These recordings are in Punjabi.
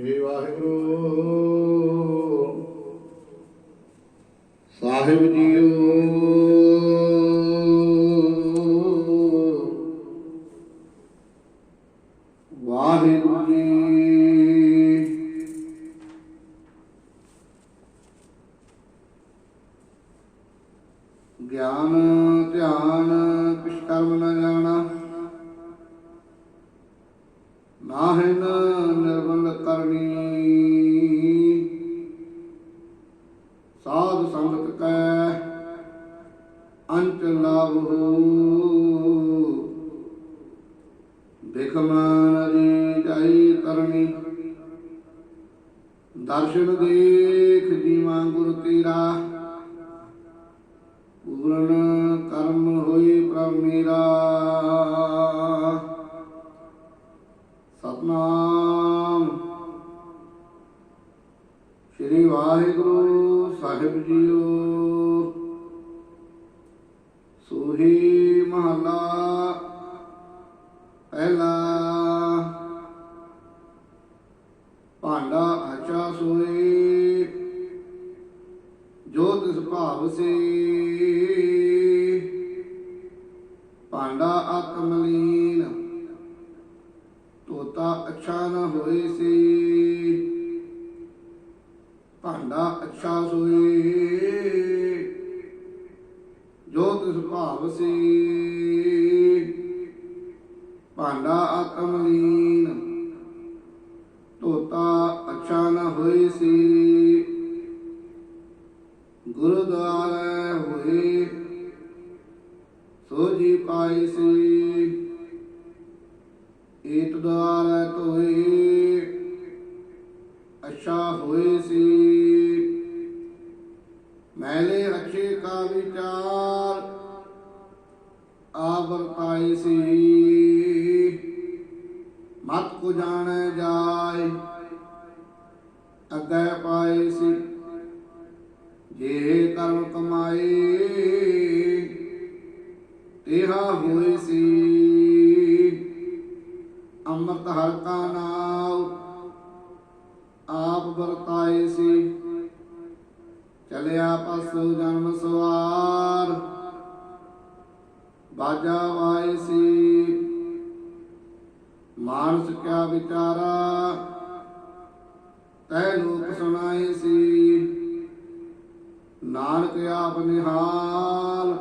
ਏ ਵਾਹਿਗੁਰੂ। ਸਾਹਿਬ ਜੀਓ। ਵਾਹਿਗੁਰੂ ਜੀ। ਗਿਆਨ ਧਿਆਨ ਕਿਛ ਕਰਮ ਨ ਜਾਣਾ। ਨਾਹਿਨ ਨਿਰਬੰਧ ਕਰਨੀ। ਸਾਧ ਸੰਗਤ ਕੈ ਅੰਚ ਲਾਭੋ ਬਿਖਮਾਨ ਦੀ ਜਾਈ ਕਰਨੀ ਦਰਸ਼ਨ ਦੇਖ ਜੀਵਾਂ ਗੁਰ ਤੇਰਾ। ਪੂਰਨ ਕਰਮ ਹੋਈ ਪ੍ਰਭ ਮੇਰਾ। ਸ੍ਰੀ ਵਾਹਿਗੁਰੂ ਸਾਹਿਬ ਜੀਓ। ਸੋਹੀ ਮਹਲਾ ਪਹਿਲਾ ਭਾਂਡਾ ਆਚਾ ਸੋਏ, ਜੋ ਤਿਸ ਭਾਵ ਸੇ। ਭਾਂਡਾ ਆਤਮਲੀਨ ਤੋਤਾ ਅੱਛਾ ਨਾ ਹੋਏ ਸੀ। ਭਾਂਡਾ ਅੱਛਾ ਸੋਏ ਜੋ ਤਿਸ ਭਾਵ ਸੀ। ਭਾਂਡਾ ਆਤਮਲੀਨ ਤੋਤਾ ਅੱਛਾ ਨਾ ਹੋਏ ਸੀ। ਗੁਰਦੁਆਰੇ ਹੋਏ ਸੋ ਪਾਈ ਸੀ। ਏਤ ਦੁਆਰੇ ਧੋਏ ਅੱਛਾ ਹੋਏ ਸੀ। ਵਿਚਾਰ ਆਵਰ ਪਾਈ ਸੀ। ਮਤ ਕੋ ਜਾਣੈ ਜਾਏ, ਅੱਗੇ ਪਾਏ ਸੀ। ਜੇ ਕਰਮ ਕਮਾਏ ਤੇਹਾ ਹੋਏ ਸੀ। ਅੰਮ੍ਰਿਤ ਹਰ ਕਾ ਨਾਮ ਆਪ ਵਰਤਾਏ ਸੀ। ਚਲਿਆ ਪਸੂ ਜਨਮ ਸਵਾਰ। ਬਾਜਾ ਵਾਏ ਸੀ। ਮਾਨਸ ਕਿਆ ਵਿਚਾਰਾ, ਤੈ ਲੋਕ ਸੁਣਾਏ ਸੀ। ਨਾਨਕ ਆਪ ਨਿਹਾਲ,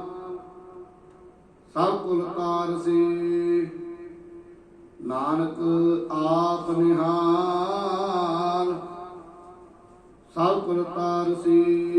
ਸਭ ਕੁਲ ਕਾਰ ਸੀ। ਨਾਨਕ ਆਪ ਨਿਹਾਲ, ਸਭ ਕੁਲ ਤਾਰ ਸੀ।